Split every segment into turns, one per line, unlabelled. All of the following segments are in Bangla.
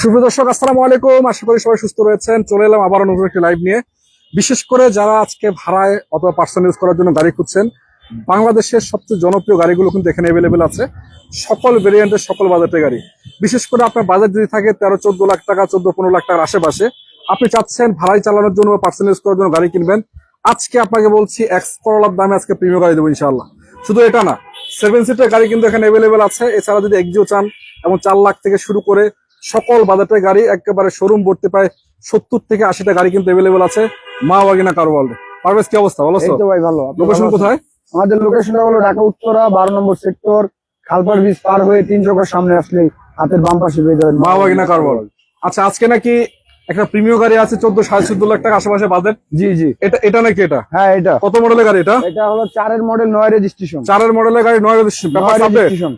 শুভ দর্শক, আসসালামু আলাইকুম। আশা করি সবাই সুস্থ রয়েছেন। চলে এলাম আবার নতুন একটি লাইভ নিয়ে। বিশেষ করে যারা আজকে ভাড়ায় অথবা পার্সোনাল ইউজ করার জন্য গাড়ি খুঁজছেন, বাংলাদেশের সবচেয়ে জনপ্রিয় গাড়িগুলো কিন্তু এখানে অ্যাভেলেবেল আছে। সকল ভেরিয়েন্টের সকল বাজেটের গাড়ি। বিশেষ করে আপনার বাজেট যদি থাকে তেরো, চোদ্দ লাখ টাকা, চোদ্দ, পনেরো লাখ টাকার আশেপাশে, আপনি চাচ্ছেন ভাড়ায় চালানোর জন্য বা ইউজ করার জন্য গাড়ি কিনবেন। আজকে আপনাকে বলছি এক্স করোলার দামে আজকে প্রিমিয়াম গাড়ি দেবো ইনশাল্লাহ শুধু এটা না সেভেন সিটের গাড়ি কিন্তু এখানে অ্যাভেলেবেল আছে। এছাড়া যদি এক্সিও চান এবং চার লাখ থেকে শুরু করে সকল বাজারের গাড়ি একেবারে শোরুম ভর্তি প্রায় সত্তর থেকে আশিটা গাড়ি কিন্তু অ্যাভেলেবেল আছে মা ওয়াগিনা কার ওয়ার্ল্ডে পারভেজ কি অবস্থা? বলো
তো ভাই ভালো।
লোকেশন কোথায়?
আমাদের লোকেশনটা হলো ঢাকা উত্তরা বারো নম্বর সেক্টর খালপার ব্রিজ পার হয়ে তিন চক্কর সামনে আসলে হাতের বাম পাশে পেয়ে যাবেন
মা ওয়াগিনা কার ওয়ার্ল্ড আচ্ছা আজকে নাকি একটা প্রিমিয়াম গাড়ি আছে চোদ্দ সাড়ে চোদ্দ লাখ টাকা আশেপাশে বাজেট।
জি জি।
এটা এটা নাকি এটা?
হ্যাঁ এটা।
কত মডেলের গাড়ি এটা?
এটা হলো চারের মডেল নয় রেজিস্ট্রেশন।
চারের মডেলের গাড়ি নয় রেজিস্ট্রেশন।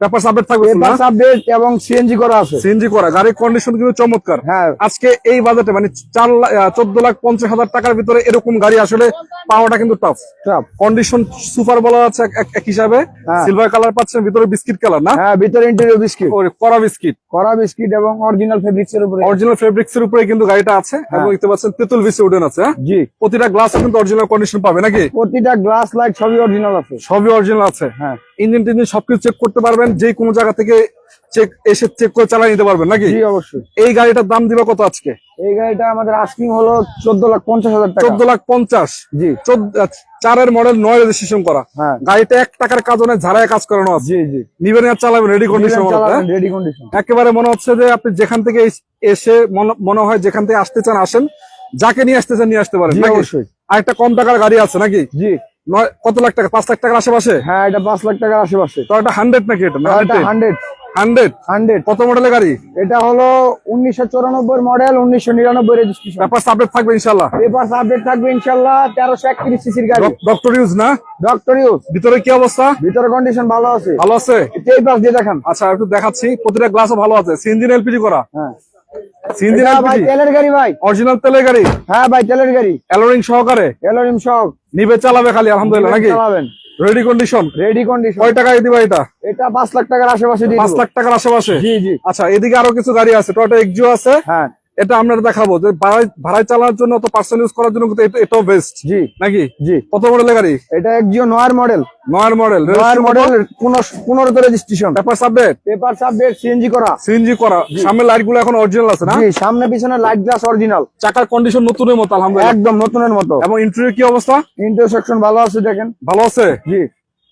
পেপার আপডেট থাকবে
পেপার আপডেট এবং সিএনজি করা আছে।
সিএনজি করা গাড়ির কন্ডিশন কিন্তু চমৎকার।
হ্যাঁ।
আজকে এই বাজেটে মানে চার লাখ চোদ্দ লাখ পঞ্চাশ হাজার টাকার ভিতরে এরকম গাড়ি আসলে পাওয়াটা কিন্তু টাফ
ট্রাপ
কন্ডিশন সুপার বলা আছে এক- হিসাবে।
হ্যাঁ।
সিলভার কালার পাচ্ছেন ভিতরে বিস্কিট কালার না?
হ্যাঁ ভিতরে ইন্টেরিয়র বিস্কিট
ওরে কড়া বিস্কিট
করা বিস্কিট এবং অরিজিনাল ফেব্রিক্স এর উপরে।
অরিজিনাল ফেব্রিক্স এর উপরে কিন্তু গাড়িটা আছে এবং দেখতে পাচ্ছেন তেতুল ভিসি উডেন আছে হ্যাঁ?
জি।
প্রতিটা গ্লাস কিন্তু অরিজিনাল কন্ডিশন পাবে নাকি?
প্রতিটা গ্লাস লাইট সবই অরিজিনাল আছে।
সবই অরিজিনাল আছে।
হ্যাঁ।
ইঞ্জিন টিঞ্জিন সবকিছু চেক করতে পারবেন। যে কোনো জায়গা থেকে চেক এসে চেক করে চালিয়ে নিতে পারবেন নাকি?
জি অবশ্যই।
এই গাড়িটার দাম দিবা কত আজকে?
এই গাড়িটা আমাদের আস্কিং হলো চোদ্দ লাখ পঞ্চাশ হাজার টাকা।
চোদ্দ লাখ পঞ্চাশ?
জি।
চারের মডেল নয় রেজিস্ট্রেশন করা।
হ্যাঁ।
গাড়িটা এক টাকার কাজ অনেক ঝাড়ায় কাজ করানো আছে।
জি জি।
নিবেন আর চালাবেন রেডি কন্ডিশন
রেডি কন্ডিশন
একেবারে মনে হচ্ছে যে আপনি যেখান থেকে এসে মনে- হয় যেখান থেকে আসতে চান আসেন। যাকে নিয়ে আসতে চান নিয়ে আসতে পারেন
অবশ্যই।
আর একটা কম টাকার গাড়ি আছে নাকি?
জি।
কত লাখ টাকা? পাঁচ লাখ টাকার আশেপাশে?
হ্যাঁ এটা পাঁচ লাখ টাকার আশেপাশে।
তো একটা হান্ড্রেড নাকি এটা?
হান্ড্রেড
হান্ড্রেড
হান্ড্রেড
কত মডেলের গাড়ি?
এটা হলো উনিশশো চুরানব্বই মডেল উনিশশো নিরানব্বই রেজিস্ট্রেশন
আপডেট থাকবে ইনশাল্লাহ
পেপার আপডেট থাকবে ইনশাল্লাহ তেরোশো একত্রিশ সিসির গাড়ি।
ডক্টর ইউজ না?
ডক্টর ইউজ
ভিতরে কি অবস্থা?
ভিতরে কন্ডিশন ভালো আছে।
ভালো আছে?
এই পাশ দিয়ে দেখান।
আচ্ছা একটু দেখাচ্ছি। প্রতিটা গ্লাসও ভালো আছে। সিএনজিন এলপিজি করা?
হ্যাঁ। ভাই তেলের গাড়ি ভাই।
অরিজিনাল তেলের গাড়ি?
হ্যাঁ ভাই তেলের গাড়ি।
এলোরিং সহকারে?
এলোরিং
নিবে চালাবে খালি আলহামদুলিল্লাহ নাকি?
চালাবেন।
রেডি কন্ডিশন
রেডি কন্ডিশন
কয় টাকায় দিবা এটা?
এটা পাঁচ লাখ টাকার আশেপাশে
লাখ টাকার আশেপাশে?
জি জি।
আচ্ছা এদিকে আরও কিছু গাড়ি আছে। টয়টা এক্সিও আছে।
হ্যাঁ।
এটা আমরা দেখাবো যে ভাড়ায় চালানোর জন্য তো পার্সোনাল ইউজ করার জন্য এটাও বেস্ট
জি।
নাকি?
জি।
কত মডেলের গাড়ি?
এটা একজিও নয়ার মডেল
নয়ের মডেল
নয়ার মডেল পনেরো তো রেজিস্ট্রেশন
পেপার সাবডেট
পেপার আপডেট সিএনজি করা।
সিএনজি করা। সামনে লাইটগুলো এখন অরিজিনাল আছে না?
জি সামনে পিছনে লাইট গ্লাস অরিজিনাল
চাকার কন্ডিশন নতুনের মতো আলহামদুলিল্লাহ।
একদম নতুনের মতো।
এবং ইন্টারিয়র কি অবস্থা?
ইন্টারসেকশন ভালো আছে দেখেন।
ভালো আছে?
জি।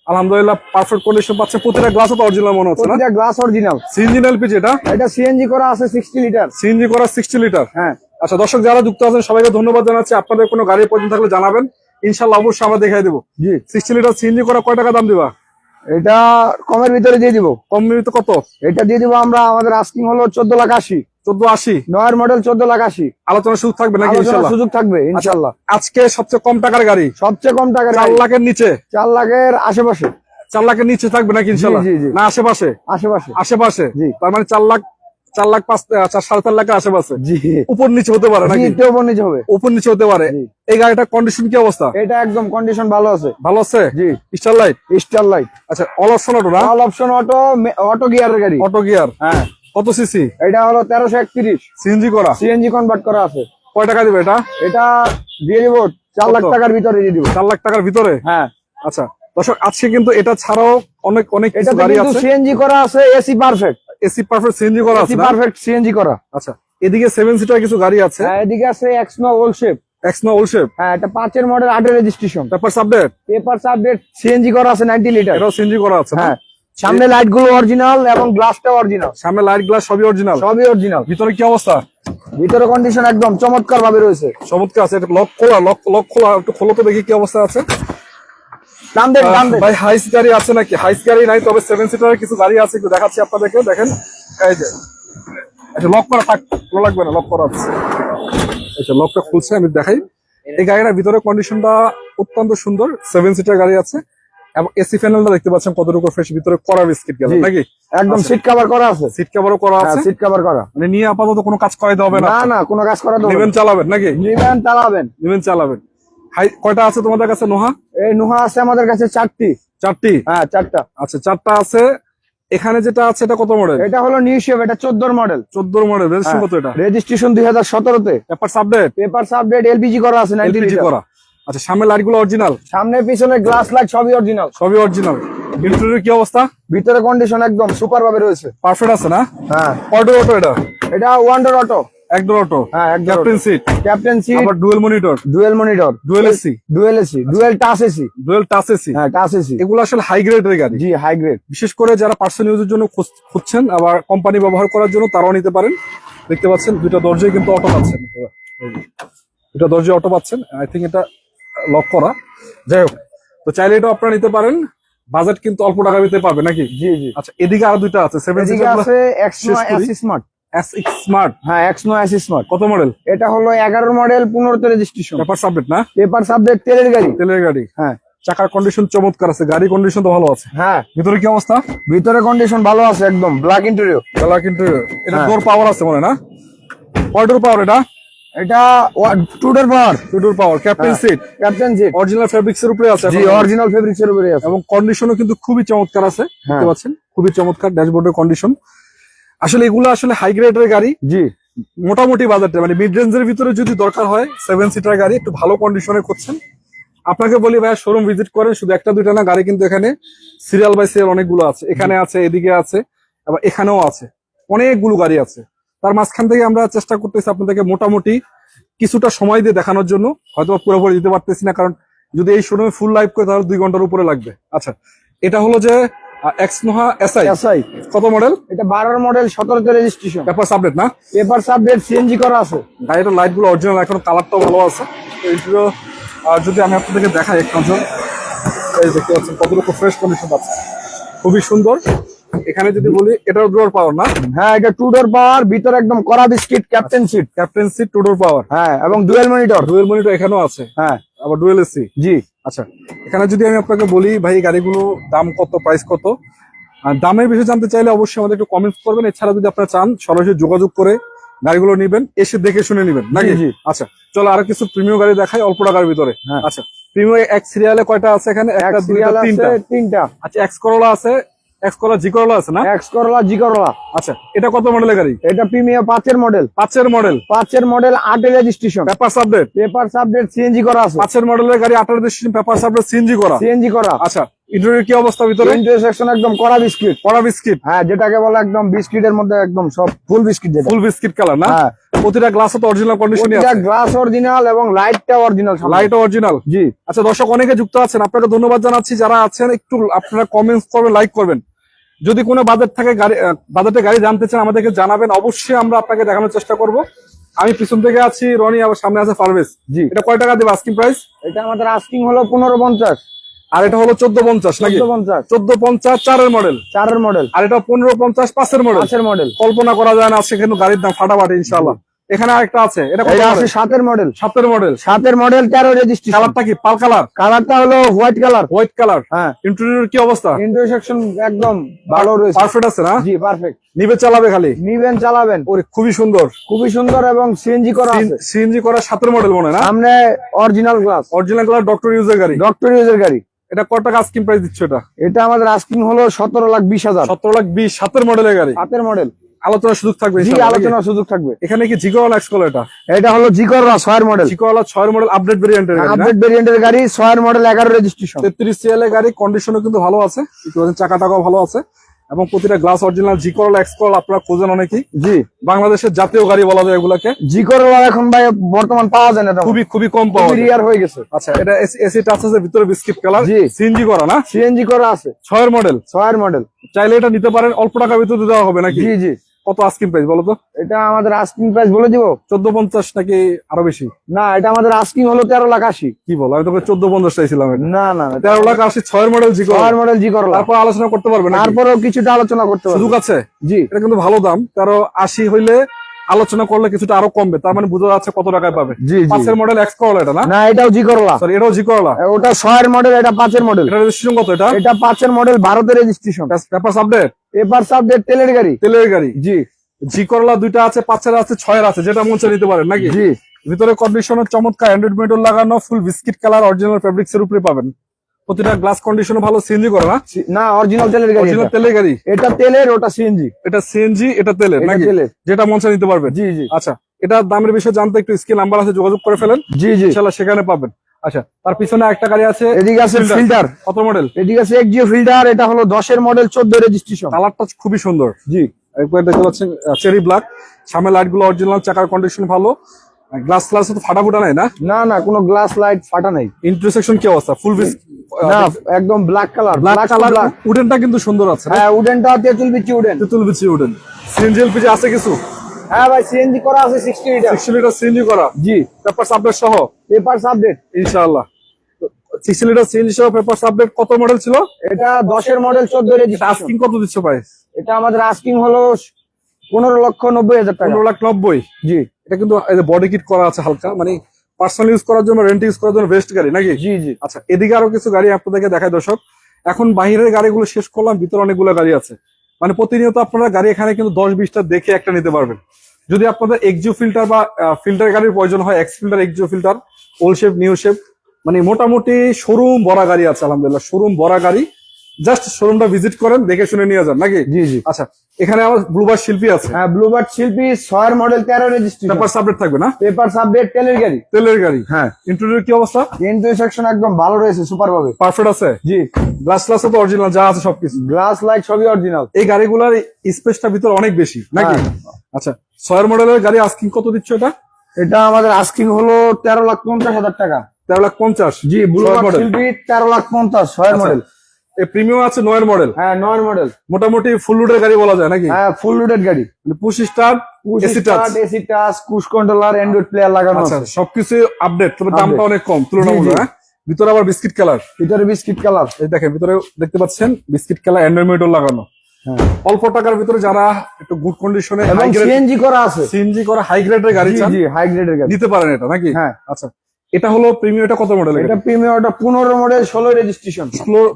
আলহামদুলিল্লাহ পারফেক্ট কন্ডিশন পাচ্ছে। প্রতিটা গ্লাস তো অরিজিনাল মনে হচ্ছে না?
গ্লাস অরিজিনাল
সিএনজি এলপিজি এটা?
এটা সিএনজি করা আছে সিক্সটি লিটার
সিএনজি করা সিক্সটি লিটার
হ্যাঁ।
আচ্ছা দর্শক যারা যুক্ত আছেন সবাইকে ধন্যবাদ জানাচ্ছি। আপনাদের কোনো গাড়ি পর্যন্ত থাকলে জানাবেন। ইনশাল্লাহ অবশ্যই আমরা দেখাই দেবো।
জি।
সিক্সটি লিটার সিএনজি করা কয় টাকা দাম দিবা?
এটা কমের ভিতরে দিয়ে দিব।
কম মিনিট কত?
এটা দিয়ে দিব আমরা আমাদের আস্কিং হলো চোদ্দ লাখ আশি।
চোদ্দ আশি?
নয়ের মডেল চোদ্দ লাখ আশি।
আলোচনা সুযোগ থাকবে নাকি
সুযোগ থাকবে ইনশাল্লাহ।
আজকে সবচেয়ে কম টাকার গাড়ি?
সবচেয়ে কম টাকার
লাখের নিচে?
লাখের আশেপাশে।
লাখের নিচে থাকবে নাকি। না আশেপাশে?
আশেপাশে।
আশেপাশে। তার মানে লাখ চার লাখ পাঁচ চার সাড়ে চার লাখের আশেপাশে? উপর নিচে হতে পারে নাকি?
উপর নিচে হবে।
উপর নিচে হতে পারে। এই গাড়িটার কন্ডিশন কি অবস্থা?
এটা একদম কন্ডিশন ভালো আছে।
ভালো আছে?
জি।
স্টার লাইট
স্টার লাইট
আচ্ছা অল অপশন অটো না?
অল অপশন অটো অটো গিয়ারের গাড়ি।
অটো গিয়ার
হ্যাঁ।
কত সিসি
এটা হলো তেরোশো একত্রিশ।
সিএনজি করা?
সিএনজি কনভার্ট করা আছে।
কয় টাকা দিবে এটা?
এটা দিয়ে দিব চার লাখ টাকার ভিতরে দিয়ে দিব।
চার লাখ টাকার ভিতরে?
হ্যাঁ।
আচ্ছা দর্শক আজকে কিন্তু এটা ছাড়াও অনেক অনেক কিছু গাড়ি আছে।
সিএনজি করা আছে AC perfect
AC perfect CNG করা আছে
এসি পারফেক্ট সিএনজি করা।
আচ্ছা এদিকে সেভেন সিটার কিছু গাড়ি আছে?
হ্যাঁ এদিকে আছে এক্সনো ওল শেপ
এক্সনো ওল শেপ
হ্যাঁ এটা পাঁচের মডেল আটের রেজিস্ট্রেশন
পেপার সাবডেট
পেপার আপডেট সিএনজি করা আছে নাইনটি লিটার
এটাও সিএনজি করা আছে
হ্যাঁ। সামনে লাইটগুলো অরিজিনাল এবং গ্লাসটা অরিজিনাল
সামনে লাইট গ্লাস সবই অরিজিনাল
সবই অরিজিনাল
ভিতরে কি অবস্থা?
ভিতরে কন্ডিশন একদম চমৎকার ভাবে রয়েছে।
চমৎকার আছে এটা লক খোলা লক লক খোলা একটু খোলো তো দেখি কি অবস্থা আছে।
দাম দেন দাম দেন।
ভাই হাইস গাড়ি আছে নাকি? হাইস গাড়ি নাই তবে সেভেন সিটারের কিছু গাড়ি আছে একটু দেখাচ্ছি আপনাদেরকে। দেখেন এই যে। এটা লক করা থাক লাগবে না লক করা আছে। আচ্ছা লকটা খুলছে আমি দেখাই। এই গাড়িটার ভিতরে কন্ডিশনটা অত্যন্ত সুন্দর সেভেন সিটার গাড়ি আছে। এবং এসি প্যানেলটা দেখতে পাচ্ছেন কতটুকু ফ্রেশ ভিতরে করা বিস্কিট গেল নাকি?
একদম সিট কভার করা আছে।
সিট কভারও করা
হ্যাঁ
আছে?
সিট কভার করা।
মানে নিয়ে আপাতত কোনো কাজ করাইতে হবে না?
না না কোনো কাজ করা তো
নেবেন চালাবেন নাকি?
নিবেন চালাবেন।
নেবেন চালাবেন। হাই কয়টা আছে তোমাদের কাছে নোহা?
এই নোহা আছে আমাদের কাছে চারটি।
চারটি?
হ্যাঁ চারটা।
আচ্ছা চারটা আছে। এখানে যেটা আছে এটা কত মডেল
এটা হলো নিউ শেপ এটা চোদ্দোর মডেল
চোদ্দোর মডেল রেজিস্ট্রেশন। কত এটা?
রেজিস্ট্রেশন দুই হাজার সতেরোতে।
Paper update
paper update LPG করা আছে 90
এলপিজি করা। আচ্ছা সামনে লাইটগুলো অরিজিনাল
সামনে পিছনে গ্লাস লাইট সবই অরিজিনাল
সবই অরিজিনাল ইন্টেরিয়র কি অবস্থা?
ভিতরে কন্ডিশন একদম সুপার ভাবে রয়েছে।
পারফেক্ট আছে না?
হ্যাঁ।
অটো অটো এটা?
এটা ওয়ান্ডার অটো
একদম অটো
হ্যাঁ একদম
ক্যাপ্টেন সিট
ক্যাপ্টেন সিট
আবার dual monitor
dual monitor
dual AC
dual AC dual touch AC
dual touch AC
হ্যাঁ টাচ এসি
এগুলো আসলে হাই গ্রেডের গাড়ি।
জি হাই গ্রেড
বিশেষ করে যারা পার্সোনাল ইউজের জন্য খুঁজ- খুঁজছেন আবার কোম্পানি ব্যবহার করার জন্য তারাও নিতে পারেন। দেখতে পাচ্ছেন দুইটা দরজায় কিন্তু অটো পাচ্ছেন। দুটা দরজায় অটো পাচ্ছেন। আই থিঙ্ক এটা লক করা। যাই হোক তো চাইলে এটা আপনারা নিতে পারেন। বাজেট কিন্তু অল্প টাকা দিতে পারবে নাকি?
জি জি।
আচ্ছা এদিকে আরও দুইটা আছে। সেভেন
এদিকে আছে স্মার্ট
এস এক্স স্মার্ট
হ্যাঁ এক্সনো এসি স্মার্ট
কত মডেল
এটা হলো এগারোর মডেল পনেরোতে রেজিস্ট্রেশন
পেপার সাবমিট না?
পেপার সাবজেক্ট তেলের গাড়ি।
তেলের গাড়ি।
হ্যাঁ।
চাকার কন্ডিশন চমৎকার আছে। গাড়ি কন্ডিশন তো ভালো আছে।
হ্যাঁ।
ভিতরে কি অবস্থা?
ভিতরে কন্ডিশন ভালো আছে একদম। ব্ল্যাক ইন্টেরিয়র
কালার কিন্তু এটা
হ্যাঁ।
ডোর পাওয়ার আছে মনে হয় না? কয় ডোর পাওয়ার এটা?
এটা টুডের power
two door power captain seat
captain seat
original fabrics এর উপরে আছে
জি অরিজিনাল ফেব্রিক্স এর উপরে আছে।
এবং কন্ডিশনও কিন্তু খুবই চমৎকার আছে
হ্যাঁ।
দেখতে পাচ্ছেন? খুবই চমৎকার ড্যাশবোর্ডের কন্ডিশন আসলে এগুলো আসলে হাই গ্রেডের গাড়ি।
জি।
মোটামুটি বাজারটা মানে মিড রেঞ্জের ভিতরে যদি দরকার হয় সেভেন সিটার গাড়ি একটু ভালো কন্ডিশনে করছেন আপনাকে বলি ভাইয়া শোরুম ভিজিট করেন শুধু একটা দুইটা না গাড়ি কিন্তু এখানে সিরিয়াল বাই সিরিয়াল অনেকগুলো আছে। এখানে আছে এদিকে আছে আবার এখানেও আছে। অনেকগুলো গাড়ি আছে। তার মাঝখান থেকে আমরা চেষ্টা করতেছি আপনাদেরকে মোটামুটি কিছুটা সময় দিয়ে দেখানোর জন্য। হয়তো পুরোপুরি দিতে পারতেছি না কারণ যদি এই শোরুমে ফুল লাইভ করে তাহলে দুই ঘণ্টার উপরে লাগবে। আচ্ছা এটা হলো যে এসআই
এসআই
কত মডেল
এটা বারোর মডেল সতেরোতে রেজিস্ট্রেশন
পেপার আপডেট না?
পেপার সিএনজি করা আছে।
গাড়িটার অরিজিনাল এখন কালারটাও ভালো আছে। এইগুলো যদি আমি আপনাদেরকে দেখাই এক নজর এই দেখতে পাচ্ছেন কতটুকু ফ্রেশ কন্ডিশন আছে। খুবই সুন্দর। এখানে যদি বলি এটাও ডোর পাওয়ার না?
হ্যাঁ এটা টু ডোর পাওয়ার ভিতরে একদম করা biscuit captain seat
captain seat two door power
হ্যাঁ এবং ডুয়েল মনিটর
ডুয়েল মনিটর এখানেও আছে।
হ্যাঁ।
আবার ডুয়েল এসি
জি।
আচ্ছা এখানে যদি আমি আপনাকে বলি ভাই গাড়িগুলো দাম কত প্রাইস কত? আর দামের বিষয়ে জানতে চাইলে অবশ্যই আমাদের একটু কমেন্টস করবেন। এছাড়া যদি আপনারা চান সরাসরি যোগাযোগ করে গাড়িগুলো নিবেন এসে দেখে শুনে নিবেন। নাকি?
জি।
আচ্ছা চলো আর কিছু প্রিমিয়াম গাড়ি দেখাই অল্প টাকার ভিতরে।
হ্যাঁ।
আচ্ছা প্রিমিয়াম এক সিরিয়ালে কয়টা আছে এখানে?
এক
একটা দুইটা তিনটা।
তিনটা।
আচ্ছা এক্স করলা আছে এক্স করলা জি করলা আছে না?
এক্স করলা জি করলা
আচ্ছা এটা কত মডেলের গাড়ি?
এটা পাঁচের মডেল
পাঁচের মডেল
পাঁচের মডেল আটের registration
paper update
paper CNG করা আছে।
পাঁচের মডেলের গাড়ি পেপার আপডেট সিএনজি করা?
সিএনজি করা।
আচ্ছা কি অবস্থা ভিতরে?
একদম করা বিস্কিট।
পড়া বিস্কিট?
হ্যাঁ যেটাকে বলে একদম বিস্কিটের মধ্যে একদম সব ফুল বিস্কিট যেটা।
ফুল বিস্কিট কালার না?
হ্যাঁ।
প্রতিটা গ্লাস তো অরিজিনাল
প্রতিটা গ্লাস অরিজিনাল এবং লাইটটা অরিজিনাল
লাইট অরিজিনাল
জি।
আচ্ছা দর্শক অনেকে যুক্ত আছেন। আপনাকে ধন্যবাদ জানাচ্ছি। যারা আছেন একটু আপনারা কমেন্টস করবেন লাইক করবেন। যদি কোনো বাজার থাকে গাড়ি বাজারে গাড়ি জানতে চান আমাদেরকে জানাবেন। অবশ্যই আমরা আপনাকে দেখানোর চেষ্টা করব। আমি পিছন থেকে আছি রনি আবার সামনে আছে পারভেজ
জি।
এটা কয় টাকা দেবে আস্কিং প্রাইস
এটা আমাদের আস্কিং হলো পনেরো পঞ্চাশ।
আর এটা হলো চোদ্দ পঞ্চাশ নাকি?
চোদ্দ পঞ্চাশ।
চারের মডেল
চারের মডেল
আর এটা পনেরো পঞ্চাশ পাঁচের মডেল
পাঁচের মডেল
কল্পনা করা যায় না সেখানে কিন্তু গাড়ির দাম ফাটাফাটি ইনশাল্লাহ এখানে আরেকটা আছে এটা
আছে সাতের মডেল
সাতের মডেল
সাতের মডেল তেরো রেজিস্ট্রেশন
কালারটা কি? পাল কালার
কালারটা হলো হোয়াইট কালার
হোয়াইট কালার
হ্যাঁ।
ইন্টেরিয়র কি অবস্থা?
ইন্টারসেকশন একদম ভালো রয়েছে।
পারফেক্ট আছে না?
জি পারফেক্ট
নিবে চালাবে খালি?
নিবেন চালাবেন।
ওরে খুবই সুন্দর।
খুবই সুন্দর এবং সিএনজি করা আছে।
সিএনজি করা সাতের মডেল মনে হয় না?
সামনে original glass
original colour doctor ইউজের গাড়ি।
ডক্টর ইউজের গাড়ি।
এটা কত টাকা আস্কিং প্রাইস দিচ্ছে এটা?
এটা আমাদের আস্কিং হলো সতেরো লাখ বিশ হাজার।
সতেরো লাখ বিশ সাতের মডেলের গাড়ি।
সাতের মডেল
আলোচনার সুযোগ থাকবে
জি আলোচনার সুযোগ থাকবে।
এখানে কি এটা?
এটা হলো জিকররা ছয়ের মডেল
জিকোওয়ালা ছয়ের মডেল আপডেট ভেরিয়েন্টের গাড়ি
আপডেট ভেরিয়েন্টের গাড়ি ছয়ের মডেল এগারো রেজিস্ট্রেশন
তেত্রিশ সিএল এর গাড়ি কন্ডিশনও কিন্তু ভালো আছে। একটু চাকা টাকাও ভালো আছে। এবং প্রতিটা গ্লাস অরিজিনাল জি করল এক্স করল আপনারা খোঁজেন অনেকেই।
জি।
বাংলাদেশের জাতীয় গাড়ি বলা যায় এগুলাকে।
জিকররা এখন ভাই বর্তমান পাওয়া যায় না।
খুবই খুবই কম পাওয়া যায়।
রিয়ার হয়ে গেছে।
আচ্ছা এটা এসি টাচ আছে ভিতরে বিস্কিট কালার
জি।
সিএনজি করা না?
সিএনজি করা আছে।
ছয়ের মডেল
ছয়ের মডেল
চাইলে এটা নিতে পারেন অল্প টাকার ভিতরে দেওয়া হবে নাকি?
জি জি।
কত আস্কিং প্রাইস বলো তো?
এটা আমাদের আস্কিং প্রাইস বলে দিব।
চোদ্দ পঞ্চাশ নাকি আরও বেশি?
না এটা আমাদের আস্কিং হলো তেরো লাখ আশি।
কি বলো? আমি তোকে চোদ্দ পঞ্চাশ চাইছিলাম
না না
তেরো লাখ আশি ছয়ের মডেল জি
ছয়ের মডেল জি করলা
তারপর আলোচনা করতে পারবে না
তারপরেও কিছুটা আলোচনা করতে
সুযোগ আছে?
জি।
এটা কিন্তু ভালো দাম। তেরো আশি হইলে আলোচনা করলে কিছুটা আরও কমবে। তার মানে বোঝা যাচ্ছে কত টাকায় পাবে। পাঁচের মডেল এক্স করলা এটা না?
না এটাও জি করলা।
সরি এটাও জি করলা।
ওটা ছয়ের মডেল এটা পাঁচের মডেল
এটা রেজিস্ট্রেশন কত এটা?
এটা পাঁচের মডেল ভারতের registration
paper update
paper subject তেলের গাড়ি।
তেলের গাড়ি?
জি।
জি করলা দুইটা আছে পাঁচের আছে ছয়ের আছে যেটা মন নিতে পারেন নাকি?
জি।
ভিতরে কন্ডিশনের চমৎকার অ্যান্ড্রয়েড মিটার লাগানো full biscuit colour original fabrics এর উপরে পাবেন। প্রতিটা গ্লাস কন্ডিশন ভালো সিএনজি করে না?
না অরিজিনাল তেলের গাড়ি
অরিজিনাল তেলের গাড়ি?
এটা তেলের ওটা সিএনজি
এটা সিএনজি এটা তেলের নাকি? যেটা মঞ্চে নিতে পারবেন।
জি জি।
আচ্ছা এটা দামের বিষয়ে জানতে একটু স্ক্রিন নাম্বার আছে যোগাযোগ করে ফেলেন।
জি জি।
ইনশাল্লাহ সেখানে পাবেন। আচ্ছা তার পিছনে একটা গাড়ি আছে
এদিকে আছে ফিল্টার
কত মডেল
এদিকে আছে এক্সিও ফিল্টার এটা হলো দশের মডেল চোদ্দ রেজিস্ট্রেশন
কালারটা খুবই সুন্দর।
জি।
একবার দেখতে পাচ্ছেন চেরি ব্ল্যাক সামনে লাইটগুলো অরিজিনাল চাকার কন্ডিশন ভালো। গ্লাস গ্লাস তো ফাটা ফুটা নাই না?
না না কোনো গ্লাস লাইট ফাটা নাই।
ইন্টারসেকশন কি অবস্থা? ফুল
না একদম ব্ল্যাক কালার
ব্ল্যাক কালার উডেনটা কিন্তু সুন্দর আছে
হ্যাঁ উডেনটা তেঁতুল বিচি উডেন।
তেতুল বিচি উডেন। সিএনজি এলপিজি আছে কিছু?
হ্যাঁ ভাই সিএনজি করা আছে sixty litre
sixty litre CNG করা?
জি।
পেপার আপডেট সহ?
পেপারস আপডেট
ইনশাআল্লাহ। সিক্সটি লিটার সিএনজি সহ পেপার আপডেট কত মডেল ছিল?
এটা দশের মডেল চোদ্দ
এটা
রেজিস্ট্রেশন
আস্কিং কত দিচ্ছ ভাই?
এটা আমাদের আস্কিং হলো পনেরো লক্ষ নব্বই হাজার টাকা।
পনেরো লাখ নব্বই?
জি।
এটা কিন্তু বডি কিট করা আছে হালকা মানে পার্সোনাল ইউজ করার জন্য রেন্ট ইউজ করার জন্য বেস্ট গাড়ি নাকি?
জি জি।
আচ্ছা এদিকে আরও কিছু গাড়ি আপনাদেরকে দেখায় দর্শক। এখন বাহিরের গাড়িগুলো শেষ করলাম ভিতরে অনেকগুলো গাড়ি আছে। মানে প্রতিনিয়ত আপনারা গাড়ি এখানে কিন্তু দশ বিশটা দেখে একটা নিতে পারবেন। যদি আপনাদের এক্সিও ফিল্টার বা ফিল্টার গাড়ির প্রয়োজন হয় X Fielder Axio Fielder old shape new shape মানে মোটামুটি শোরুম বড়া গাড়ি আছে, আলহামদুলিল্লাহ শোরুম বড়া গাড়ি জাস্ট শোরুমটা ভিজিট করেন দেখে শুনে নিয়ে যান নাকি?
জি জি।
আচ্ছা এখানে আমার ব্লুবার শিল্পী আছে।
হ্যাঁ ব্লুবার্ড শিল্পী ছয়ের মডেল তেরো রেজিস্ট্রেশন
পেপার সাবজেক্ট থাকবে না?
পেপার আপডেট তেলের গাড়ি।
তেলের গাড়ি
হ্যাঁ।
ইন্টারভিউ কি অবস্থা?
কিন্তু সেকশন একদম ভালো রয়েছে সুপার ভাবে।
পারফেক্ট আছে?
জি।
গ্লাস গ্লাস তো অরিজিনাল যা আছে সবকিছু।
গ্লাস লাইট সবই অরিজিনাল
এই গাড়িগুলোর স্পেসটা ভিতর অনেক বেশি নাকি?
হ্যাঁ।
আচ্ছা ছয়ের মডেলের গাড়ি আস্কিং কত দিচ্ছ এটা?
এটা আমাদের আস্কিং হলো তেরো লাখ পঞ্চাশ হাজার টাকা।
তেরো লাখ পঞ্চাশ
জি ব্লুবার্ড শিল্পী তেরো লাখ পঞ্চাশ ছয়ের মডেল
এই প্রিমিয়াম আছে নয়ের মডেল
হ্যাঁ নয় মডেল
মোটামুটি ফুল লোডের গাড়ি বলা যায় নাকি?
হ্যাঁ ফুল লোডেড গাড়ি।
Push start AC touch
AC touch cruise controller android player লাগানো
আচ্ছা
আছে।
সবকিছু আপডেট তবে দামটা অনেক কম তুলনামূলক। হ্যাঁ? ভিতরে আবার বিস্কিট কালার
ভিতরে বিস্কিট কালার
এই দেখেন ভিতরে দেখতে পাচ্ছেন বিস্কিট কালার অ্যান্ড্রয়েড লাগানো।
হ্যাঁ।
অল্প টাকার ভিতরে যারা একটু গুড কন্ডিশনে
সিএনজি করা আছে।
সিএনজি করা হাই গ্রেডের গাড়ি চান
জি হাই গ্রেডের গাড়ি।
নিতে পারেন এটা নাকি?
হ্যাঁ।
আচ্ছা। এটা হলো প্রিমিয়াম এটা কত মডেল
এটা প্রিমিয়ারটা পনেরো মডেল ষোলো রেজিস্ট্রেশন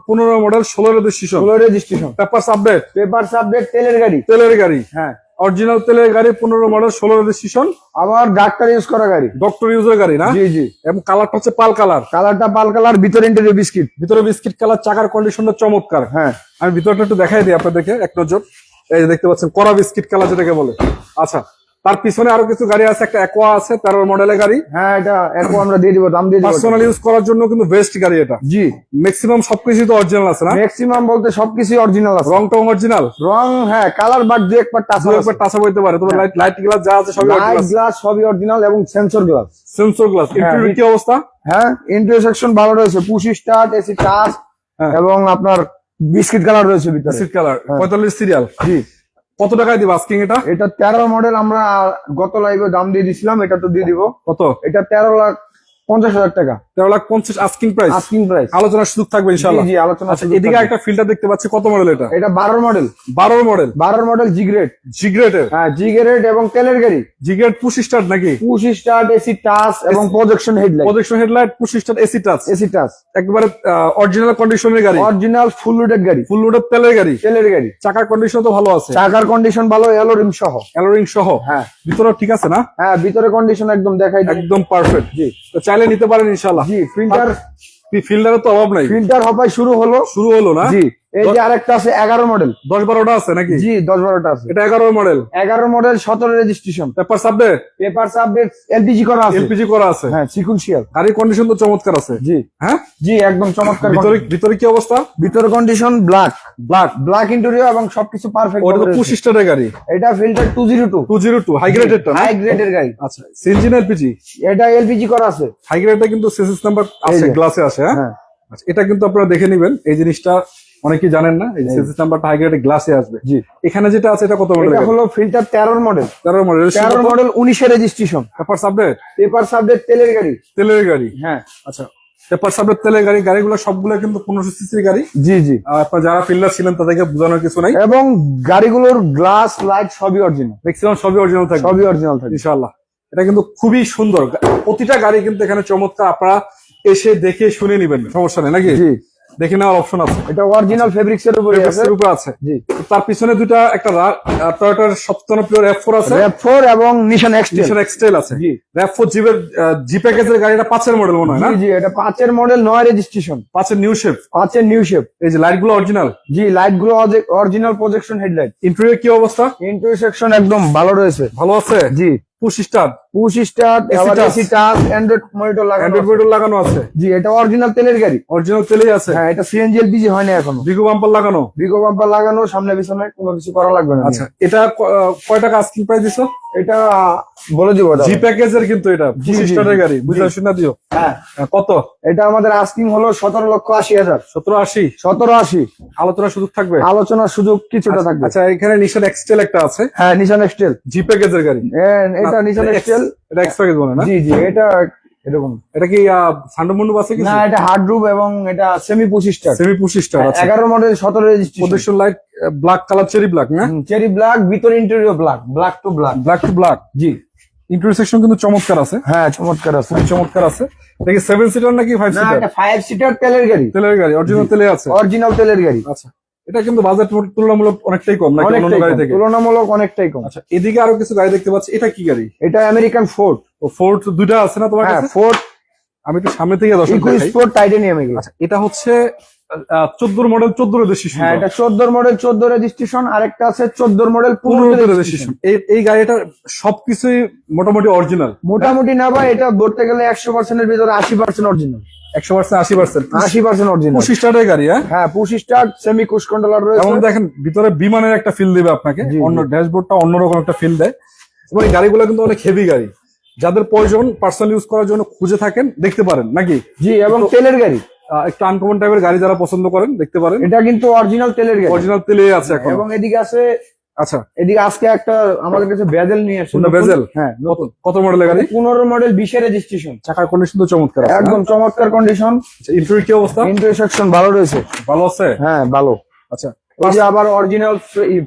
পনেরো মডেল ষোলো রেজিস্ট্রেশন
ষোলো registration
paper update
paper subject তেলের গাড়ি।
তেলের গাড়ি।
হ্যাঁ।
অরিজিনাল তেলের গাড়ি পনেরো মডেল ষোলো রেজিস্ট্রেশন
আবার ডাক্তার ইউজ করা গাড়ি।
ডক্টর ইউজের গাড়ি না?
জি জি।
এবং কালারটা হচ্ছে পাল কালার
কালারটা পাল কালার ভিতরে ইন্টারিয়র বিস্কিট
ভিতরে বিস্কিট কালার চাকার কন্ডিশনটা চমৎকার।
হ্যাঁ।
আমি ভিতরটা একটু দেখাই দিই আপনাদেরকে এক নজর। এই যে দেখতে পাচ্ছেন কড়া বিস্কিট কালার যেটাকে বলে। আচ্ছা তার পিছনে আরও কিছু গাড়ি আছে একটা অ্যাকোয়া আছে তেরো মডেলের গাড়ি।
হ্যাঁ এটা এখন আমরা দিয়ে দিব দাম দিয়ে
পার্সোনাল ইউজ করার জন্য কিন্তু বেস্ট গাড়ি এটা।
জি।
ম্যাক্সিমাম সবকিছু তো অরিজিনাল আছে না?
ম্যাক্সিমাম বলতে সবকিছু অরিজিনাল আছে।
রং টং অরিজিনাল
রং হ্যাঁ কালার বাট দু একবার টাচ
দু একবার টাচা বইতে পারে তবে লাইট লাইট গ্লাস যা আছে সবই
লাইট গ্লাস সবই অরিজিনাল এবং sensor glass
sensor glass interior কি অবস্থা?
হ্যাঁ ইন্টারিয়র সেকশন ভালো রয়েছে। Push start AC touch. এবং আপনার বিস্কিট কালার রয়েছে ভিতরে।
বিস্কিট কালার
হ্যাঁ।
পঁয়তাল্লিশ সিরিয়াল
জি।
কত টাকায় দিব আস্কিং এটা?
এটা তেরো মডেল আমরা গত লাইভে দাম দিয়ে দিছিলাম এটা তো দিয়ে দিব।
কত?
এটা তেরো লাখ পঞ্চাশ হাজার টাকা।
তেরো লাখ পঞ্চাশ আস্কিং প্রাইস
আস্কিং প্রাইস
আলোচনার সুযোগ থাকবে ইনশাল্লাহ
জি আলোচনা
আচ্ছা এদিকে একটা ফিল্টার দেখতে পাচ্ছি কত মডেল এটা?
এটা বারোর মডেল
বারোর মডেল
বারোর মডেল জি গ্রেড
জিগ্রেটের
হ্যাঁ জি গ্রেড এবং তেলের গাড়ি
জিগ্রেট পুশ স্টার্ট নাকি?
পুশ স্টার্ট এসি টাচ এবং projection headlight
projection headlight push start AC touch
AC touch
একবারে অরিজিনাল কন্ডিশনের গাড়ি
অরিজিনাল ফুল লোডেড গাড়ি
ফুল লোডের তেলের গাড়ি
তেলের গাড়ি
চাকার কন্ডিশন তো ভালো আছে।
চাকার কন্ডিশন ভালো রিম সহ।
অ্যালোরিং সহ?
হ্যাঁ।
ভিতরে ঠিক আছে না?
হ্যাঁ ভিতরে কন্ডিশন একদম দেখাই
একদম পারফেক্ট
জি।
তো চাইলে নিতে পারেন ইনশাল্লাহ
জি ফিল্টার
ফিল্টারের তো অভাব নাই।
ফিল্টার হবাই শুরু হলো।
শুরু হলো না?
জি। এই যে আরেকটা আছে এগারো মডেল
দশ বারোটা আছে নাকি?
জি দশ বারোটা আছে।
এটা এগারো মডেল
এগারো মডেল সতেরো রেজিস্ট্রেশন
পেপার সাবডে
পেপার আপডেট এলপিজি করা আছে।
এলপিজি করা আছে।
হ্যাঁ সিকুয়েন্সিয়াল
গাড়ির কন্ডিশন তো চমৎকার আছে।
জি।
হ্যাঁ?
জি একদম চমৎকার
ভিতরে ভিতরে কি অবস্থা?
ভিতরে condition black
black
black interior এবং সবকিছু পারফেক্ট
ওটা তো পুশ স্টারের গাড়ি।
এটা Fielder two zero two
two zero two high গ্রেডেরটা না?
হাই গ্রেডের গাড়ি।
আচ্ছা সিএনজি এলপিজি
এটা এলপিজি করা আছে।
হাই গ্রেডটা কিন্তু সিসিস নাম্বার আছে গ্লাসে আছে হ্যাঁ?
হ্যাঁ।
আচ্ছা, এটা কিন্তু আপনারা দেখে নেবেন। এই জিনিসটা অনেকেই জানেন না এই সিসিস নাম্বারটা হাই গ্রেডের গ্লাসে আসবে।
জি।
এখানে যেটা আছে এটা কত মডেল
এটা হলো ফিল্টার তেরোর মডেল
তেরো মডেল
তেরোর মডেল উনিশে রেজিস্ট্রেশন
পেপার সাবডেট
পেপার সাবজেক্ট তেলের গাড়ি।
তেলের গাড়ি?
হ্যাঁ।
আচ্ছা পেপার সাবডেট তেলের গাড়ি গাড়িগুলো সবগুলো কিন্তু পনেরোশো সিসির গাড়ি।
জি জি।
আর আপনার যারা ফিল্ডার ছিলেন তাদেরকে বোঝানোর কিছু নাই।
এবং গাড়িগুলোর গ্লাস লাইট সবই অরিজিনাল
ম্যাক্সিমাম সবই অরিজিনাল থাকবে।
সবই অরিজিনাল থাকে
ইনশাআল্লাহ। এটা কিন্তু খুবই সুন্দর। প্রতিটা গাড়ি কিন্তু এখানে চমৎকার। আপনারা এসে দেখে শুনে নিবেন। সমস্যা নেই নাকি?
জি।
দেখে নেওয়ার অপশন আছে।
এটা অরিজিনাল ফেব্রিক্স এর উপরে আছে।
উপর আছে।
জি।
তার পিছনে দুটা একটা টয়োটার সপ্তম প্রিয় র্যাপ ফোর আছে।
র্যাপ ফোর এবং নিশান এক্সটেল
নিশান এক্সটেল আছে।
জি।
র্যাপ ফোর জিপের জি প্যাকেজের গাড়িটা পাঁচের মডেল মনে হয় না?
জি জি এটা পাঁচের মডেল নয় রেজিস্ট্রেশন
পাঁচের নিউ শেপ
পাঁচের নিউ শেপ
এই যে লাইটগুলো অরিজিনাল
জি লাইটগুলো অরিজিনাল প্রজেকশন হেডলাইট
ইন্টেরিয়র কি অবস্থা?
ইন্টারসেকশন একদম ভালো রয়েছে।
ভালো আছে?
জি।
পুশ স্টার
পুশ স্টার্ট আবার এসি টাচ অ্যান্ড্রয়েড মনিটর লাগানো
অ্যান্ড্রয়েড
আছে।
মডেল লাগানো আছে।
জি এটা অরিজিনাল তেলের গাড়ি।
অরিজিনাল তেলেই আছে।
হ্যাঁ এটা সিএনজি এলপিজি হয় না এখনও।
বিগো বাম্পার লাগানো?
বাম্পার লাগানো সামনে পিছনে কোনো কিছু করা লাগবে না।
আচ্ছা এটা ক- কয় টাকা আস্কিং প্রাইস দিছো?
এটা বলে দিব
জি প্যাকেজের কিন্তু এটা পুশ গাড়ি। দিও।
হ্যাঁ।
কত?
এটা আমাদের আস্কিং হলো সতেরো লক্ষ আশি হাজার।
সতেরো আশি?
সতেরো আশি।
আলোচনার সুযোগ থাকবে?
আলোচনার সুযোগ কিছুটা থাকবে।
আচ্ছা এখানে নিশান এক্সটেল একটা আছে।
হ্যাঁ নিশান এক্সটেল
জি প্যাকেজের গাড়ি।
এটা নিশান
এটা এটা এক্স প্যাকেজ বলে না?
জি জি এটা এরকম।
এটা কি সান্ডমন্ডু বাসে কি
না এটা হার্ড রুপ এবং এটা সেমি
সেমি
এগারো মডেল সতেরো registration
light black colour cherry black না?
চেরি ব্ল্যাক ভিতর interior black black two black
black two black
জি।
ইন্টারসেকশন কিন্তু চমৎকার আছে।
হ্যাঁ চমৎকার আছে।
চমৎকার আছে। এটা কি সেভেন সিটার নাকি ফাইভ
না
সিটার
এটা ফাইভ সিটার তেলের গাড়ি।
তেলের গাড়ি অরিজিনাল তেলে আছে।
অরিজিনাল তেলের গাড়ি।
আচ্ছা। এটা কিন্তু বাজার তুলনামূলক অনেকটাই কম নাকি অন্য গাড়ি থেকে?
তুলনামূলক অনেকটাই কম।
আচ্ছা এদিকে আরও কিছু গাড়ি দেখতে পাচ্ছি এটা কি গাড়ি?
এটা আমেরিকান ফোর্ড
ও ফোর্ট দুইটা আছে না তোমার
হ্যাঁ
কাছে?
ফোর্ড
আমি একটু সামনে থেকে দর্শক
ইকো। স্পোর্ট টাইটানিয়াম এগুলো
আচ্ছা এটা হচ্ছে চোদ্দোর মডেল চোদ্দ রেজিস্ট্রেশন
হ্যাঁ এটা চোদ্দোর মডেল চোদ্দ রেজিস্ট্রেশন আরেকটা আছে চোদ্দোর মডেল
পনেরো
পনেরো
রেজিস্ট্রেশন এই এই গাড়িটা সবকিছুই মোটামুটি অরিজিনাল
মোটামুটি না ভাই এটা ধরতে গেলে একশো পার্সেন্টের ভিতরে আশি পার্সেন্ট অরিজিনাল
একশো পার্সেন্ট আশি পার্সেন্ট
আশি পার্সেন্ট অরিজিনাল
পঁচিশ স্টারের গাড়ি হ্যাঁ?
হ্যাঁ push start semi cruise controller রয়েছে।
দেখেন ভিতরে বিমানের একটা ফিল দেবে আপনাকে। অন্য ড্যাশবোর্ডটা অন্যরকম একটা ফিল দেয়। এবং এই গাড়িগুলো কিন্তু অনেক হেভি গাড়ি। যাদের প্রয়োজন পার্সোনাল ইউজ করার জন্য খুঁজে থাকেন দেখতে পারেন নাকি?
জি এবং তেলের গাড়ি।
একটু আনকমন টাইপের গাড়ি যারা পছন্দ করেন দেখতে পারেন।
এটা কিন্তু অরিজিনাল তেলের গাড়ি।
অরিজিনাল তেলে আছে এখন।
এবং এদিকে আছে
আচ্ছা।
এদিকে আজকে একটা আমাদের কাছে বেজেল নিয়ে আসছে।
bezel?
হ্যাঁ
কত কত মডেলের গাড়ি?
পনেরো মডেল বিশের রেজিস্ট্রেশন
চাকার কন্ডিশন তো চমৎকার
একদম চমৎকার কন্ডিশন
ইন্টারভিউ কি অবস্থা?
ইন্টারসেকশন ভালো রয়েছে।
ভালো আছে?
হ্যাঁ ভালো।
আচ্ছা
যে আবার অরিজিনাল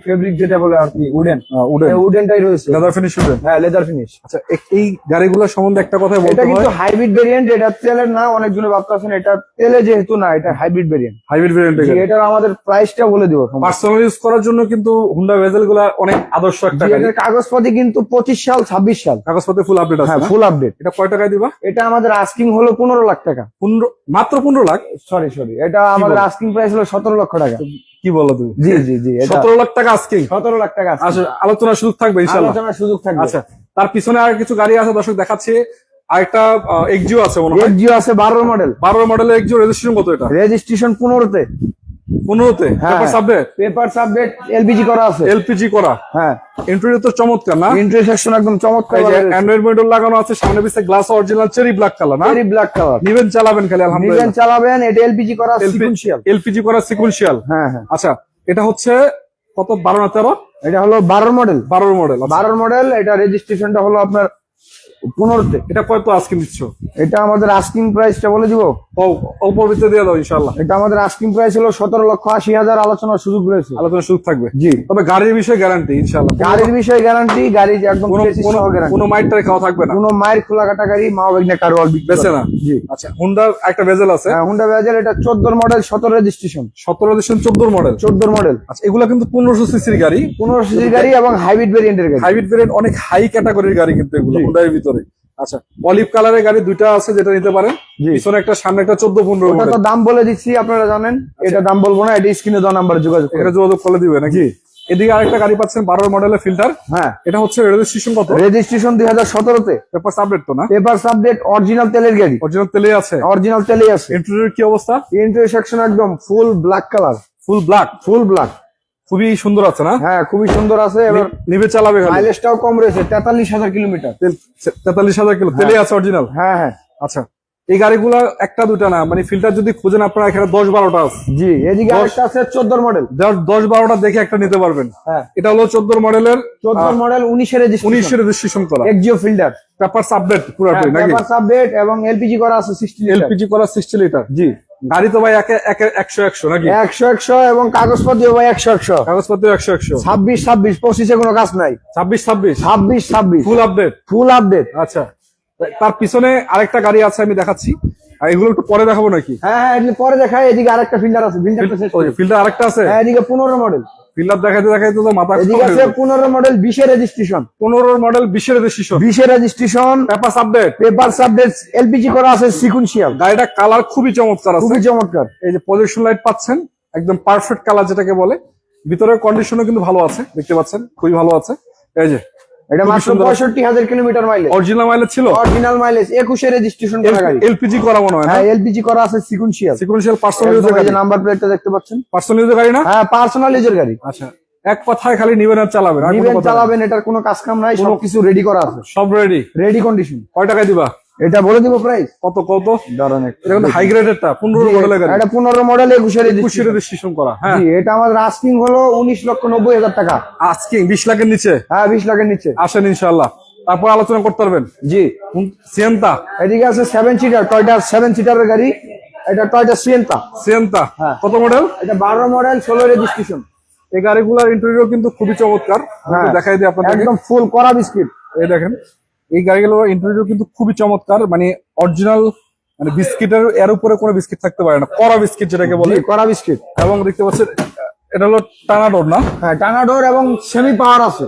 ফেব্রিক যেটা বলে আর কি উডেন
উডেন
উডেনটাই রয়েছে।
লেদার ফিনিশ উডেন
হ্যাঁ লেদার ফিনিশ
আচ্ছা এই গাড়িগুলোর সম্বন্ধে একটা কথা বলতে
এটা কিন্তু হাইব্রিড ভেরিয়েন্ট এটা তেলের না অনেকজনে ভাবতেছেন এটা তেলে যেহেতু না এটা হাইব্রিড ভেরিয়েন্ট
হাইব্রিড ভেরিয়েন্টের গাড়ি।
এটার আমাদের প্রাইসটা বলে দিব
পার্সোনাল ইউজ করার জন্য কিন্তু হুন্ডা ভেজেলগুলা অনেক আদর্শ একটা গাড়ি।
এটার কাগজপাতি কিন্তু পঁচিশ সাল ছাব্বিশ সাল।
কাগজপত্রে ফুল আপডেট আছে
হ্যাঁ ফুল আপডেট
এটা কয় টাকায় দিবা?
এটা আমাদের আস্কিং হলো পনেরো লাখ টাকা।
পনেরো মাত্র পনেরো লাখ?
সরি সরি এটা আমাদের আস্কিং প্রাইস হলো সতেরো লক্ষ টাকা।
কি বলো তুমি?
জি জি জি
সতেরো লাখ টাকা আজকে।
সতেরো লাখ টাকা।
আচ্ছা আলোচনার সুযোগ থাকবে
আলোচনার সুযোগ থাকবে।
আচ্ছা তার পিছনে আর কিছু গাড়ি আছে দর্শক দেখাচ্ছে। আরেকটা এক্সিও আছে মনে হয়।
এক্সিও আছে বারো মডেল।
বারো মডেলের এক্সিও রেজিস্ট্রেশন কত এটা?
রেজিস্ট্রেশন পনেরোতে।
পনেরোতে?
হ্যাঁ।
সাবজেক্ট?
পেপার সাবজেক্ট এলপিজি করা আছে।
এলপিজি করা?
হ্যাঁ।
তো চমৎকার না?
একদম চমৎকার
এই যে অ্যান্ড্রয়েড মডেল লাগানো আছে সামনে পিছে glass original cherry black colour না?
ব্ল্যাক কালার
নিবেন চালাবেন খালি
নিবেন চালাবেন এটা এলপিজি করা সিকুয়েন্সিয়াল
এলপিজি করা সিকুয়েন্সিয়াল
হ্যাঁ হ্যাঁ।
আচ্ছা এটা হচ্ছে কত? বারো না তেরো?
এটা হলো বারোর মডেল
বারোর মডেল
বারোর মডেল এটা রেজিস্ট্রেশনটা হলো আপনার পনেরোতে।
এটা কত আজকে দিচ্ছ?
এটা আমাদের আস্কিং প্রাইসটা বলে দিব?
দিয়ে দাও ইনশাল্লাহ
এটা আমাদের আস্কিং প্রাইস হলো সতেরো লক্ষ আশি হাজার আলোচনার সুযোগ রয়েছে।
আলোচনা সুযোগ থাকবে।
জি।
তবে গাড়ির বিষয়ে গ্যারান্টি ইনশাল্লাহ
গাড়ির বিষয়ে গ্যারান্টি গাড়ি একদম
কোনো মাইট খাওয়া থাকবে না।
কোনো খোলা কাটা গাড়ি মা বেগনে কারোয়াল বিক্রি
বেছে না?
জি।
আচ্ছা হুন্ডার একটা ভেজেল আছে।
হ্যাঁ হুন্ডা বাজার এটা চোদ্দোর মডেল সতেরো রেজিস্ট্রেশন
সতেরো ডিসেম্বর চোদ্দোর মডেল
চোদ্দোর মডেল
আচ্ছা এগুলো কিন্তু পনেরোশো সিসির গাড়ি।
পনেরো সিসির গাড়ি এবং হাইব্রিড ভেরিয়েন্টের গাড়ি।
হাইব্রিড ভেরিয়েন্ট অনেক হাই ক্যাটাগরির গাড়ি কিন্তু এগুলো হুন্ডার ভিতরে। আচ্ছা অলিভ কালারের গাড়ি দুইটা আছে যেটা নিতে পারেন। পিছনে একটা সামনে একটা চোদ্দ পনেরো
ওটা তো দাম বলে দিচ্ছি আপনারা জানেন। এটা দাম বলব না এটা স্ক্রিনে দেওয়া নাম্বার যোগাযোগ
এটা যোগাযোগ করে দিবে নাকি? এদিকে আরেকটা গাড়ি পাচ্ছেন বারো মডেলের ফিল্টার
হ্যাঁ।
এটা হচ্ছে রেজিস্ট্রেশন কত?
রেজিস্ট্রেশন দুই হাজার সতেরোতে
পেপার সাবডেট তো না?
পেপার সাবডেট অরিজিনাল তেলের গাড়ি।
অরিজিনাল তেলে আছে?
অরিজিনাল তেলেই আছে।
ইন্টেরিয়র কি অবস্থা?
ইন্টারসেকশন একদম full black colour
full black
full black
খুবই সুন্দর আছে না?
হ্যাঁ খুবই সুন্দর আছে। এবার
নিবে চালাবে
মাইলেজটাও কম রয়েছে তেতাল্লিশ হাজার কিলোমিটার।
তেতাল্লিশ হাজার কিলো। তেলে আছে অরিজিনাল
হ্যাঁ হ্যাঁ।
আচ্ছা। এই গাড়িগুলো একটা দুটা না? মানে ফিল্টার যদি খুঁজেন আপনারা এখানে দশ বারোটা আছে।
জি এদিকে আরেকটা আছে চোদ্দোর মডেল
দশ- বারোটা দেখে একটা নিতে পারবেন।
হ্যাঁ।
এটা হলো চোদ্দোর মডেলের
চোদ্দোর মডেল উনিশের
উনিশশো রেজিস্ট্রেশন করা।
এক্সিও ফিল্টার
পেপার আপডেট পুরাটাই নাকি?
পেপার এবং এলপিজি করা আছে সিক্সটি
এলপিজি করা সিক্সটি লিটার
জি।
গাড়ি তো ভাই একে একে একশো একশো নাকি?
একশো একশো এবং কাগজপত্র ভাই একশো একশো।
কাগজপত্র একশো একশো।
ছাব্বিশ ছাব্বিশ পঁচিশে কোনো কাজ নাই।
ছাব্বিশ ছাব্বিশ?
ছাব্বিশ ছাব্বিশ।
ফুল আপডেট
ফুল আপডেট
আচ্ছা। তার পিছনে আরেকটা গাড়ি আছে আমি দেখাচ্ছি। আর এগুলো একটু পরে দেখাবো নাকি?
হ্যাঁ হ্যাঁ এদিকে পরে দেখায় এদিকে আরেকটা ফিল্টার আছে ফিল্টারটা শেষ
ফিল্টার আরেকটা আছে?
হ্যাঁ এদিকে পনেরো মডেল
ফিল্টার দেখাইতে দেখাইতে তো মাথা
এদিকে আছে পনেরো মডেল বিশের রেজিস্ট্রেশন
পনেরো মডেল বিশের রেজিস্ট্রেশন
বিশের রেজিস্ট্রেশন
পেপার আপডেট
পেপার সাবডেট এলপিজি করা আছে সিকুয়েন্সিয়াল
গাড়িটা কালার খুবই চমৎকার আছে।
খুবই চমৎকার।
এই যে পজিশন লাইট পাচ্ছেন একদম পারফেক্ট কালার যেটাকে বলে। ভিতরের কন্ডিশনও কিন্তু ভালো আছে দেখতে পাচ্ছেন খুবই ভালো আছে। এই যে
এটা মাত্র
সুন্দর।
পঁয়ষট্টি হাজার কিলোমিটার মাইলেজ
অরিজিনাল মাইলেজ ছিল?
অরিজিনাল মাইলেজ একুশে রেজিস্ট্রেশন করা গাড়ি।
এলপিজি করা মনে হয়
হ্যাঁ এলপিজি করা আছে সিকুয়েন্সিয়াল
সিকুয়েন্সিয়াল পার্সোনাল ইউজার গাড়ি।
নাম্বার প্লেটটা দেখতে পাচ্ছেন?
পার্সোনাল ইউজার গাড়ি না?
হ্যাঁ পার্সোনাল ইউজার গাড়ি।
আচ্ছা এক কথায় খালি নিবেন আর চালাবেন
নিবেন চালাবেন এটার কোনো কাজ কাম নাই সবকিছু রেডি করা আছে।
সব রেডি
রেডি কন্ডিশন
কয় টাকায় দিবা?
এটা বলে দিব প্রাইস
কত কত?
দাঁড়ান
এটা কিন্তু হাই মডেলের গাড়ি।
এটা পনেরো মডেল একুশে
একুশে
রেজিস্ট্রেশন
রেজিস্ট্রেশন করা হ্যাঁ।
জি এটা আমাদের আস্কিং হলো উনিশ লক্ষ নব্বই হাজার টাকা।
আস্কিং বিশ লাখের নিচে?
হ্যাঁ বিশ লাখের নিচে।
আসেন ইনশাল্লাহ তারপর আলোচনা করতে পারবেন?
জি।
সিয়েন্তা
এদিকে আছে সেভেন সিটার টয়টা সেভেন সিটারের গাড়ি। এটা টয়টা সিয়েন্তা
সিয়েন্তা
হ্যাঁ।
কত মডেল
এটা বারো মডেল ষোলো রেজিস্ট্রেশন
এই গাড়িগুলোর ইন্টেরিয়র কিন্তু খুবই চমৎকার।
হ্যাঁ।
দেখাই দিই আপনাদেরকে।
একদম ফুল করা বিস্কিট
এই দেখেন। এই গাড়িগুলোর ইন্টারভিউ কিন্তু খুবই চমৎকার মানে অরিজিনাল মানে বিস্কিটের এর উপরে কোনো বিস্কিট থাকতে পারে না কড়া বিস্কিট যেটাকে বলে।
করা বিস্কিট।
এবং দেখতে পাচ্ছেন এটা হলো টানাডোর না?
হ্যাঁ টানা ডোর এবং সেমি পাওয়ার আছে।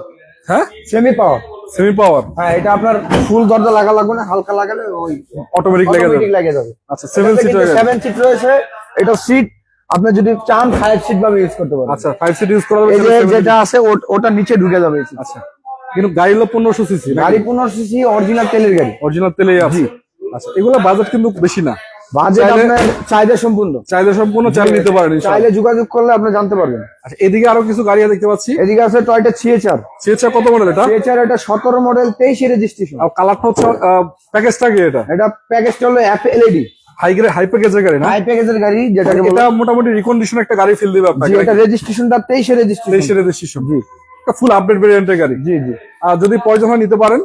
হ্যাঁ?
সেমি পাওয়ার
সেমি পাওয়ার
হ্যাঁ এটা আপনার ফুল দরজা লাগা লাগবে না হালকা লাগালে ওই
অটোমেটিক লেগে যাবে।
অটোমেটিক লাগে যাবে।
আচ্ছা সেভেন সিটার
সেভেন সিট রয়েছে। এটা সিট আপনি যদি চান ফাইভ সিট ভাবে ইউজ করতে পারেন।
আচ্ছা ফাইভ সিট ইউজ করা।
যেটা আছে ওটা নিচে ঢুকে যাবে
আচ্ছা। কিন্তু গাড়ি হলো পনেরোশো সিসি
গাড়ি পনেরো সিসি অরিজিনাল তেলের গাড়ি।
অরিজিনাল তেলে আছে। আচ্ছা এগুলো বাজেট কিন্তু বেশি না।
বাজেট আপনার চাহিদা সম্পূর্ণ।
চাহিদা সম্পূর্ণ চাল নিতে পারেন ইনশাআল্লাহ।
চাইলে যোগাযোগ করলে আপনি জানতে পারবেন।
আচ্ছা এদিকে আরও কিছু গাড়ি দেখতে পাচ্ছি।
এদিকে আছে টয়টা
কত মডেল এটা?
সিএচআর এটা সতেরো মডেল তেইশে রেজিস্ট্রেশন
আর কালারটা হচ্ছে প্যাকেজটা কি এটা?
এটা প্যাকেজটা হলো এলইডি
হাই গ্রেড হাই প্যাকেজের গাড়ি না?
হাই প্যাকেজের গাড়ি
এটা মোটামুটি রিকন্ডিশন একটা গাড়ি ফিল দিবে আপনাকে।
এটা রেজিস্ট্রেশনটা তেইশে রেজিস্ট্রেশন
তেইশে রেজিস্ট্রেশন জি। ফুল আপডেট ভেরিয়েন্টের গাড়ি।
জি জি।
আর যদি প্রয়োজন হয় নিতে পারেন।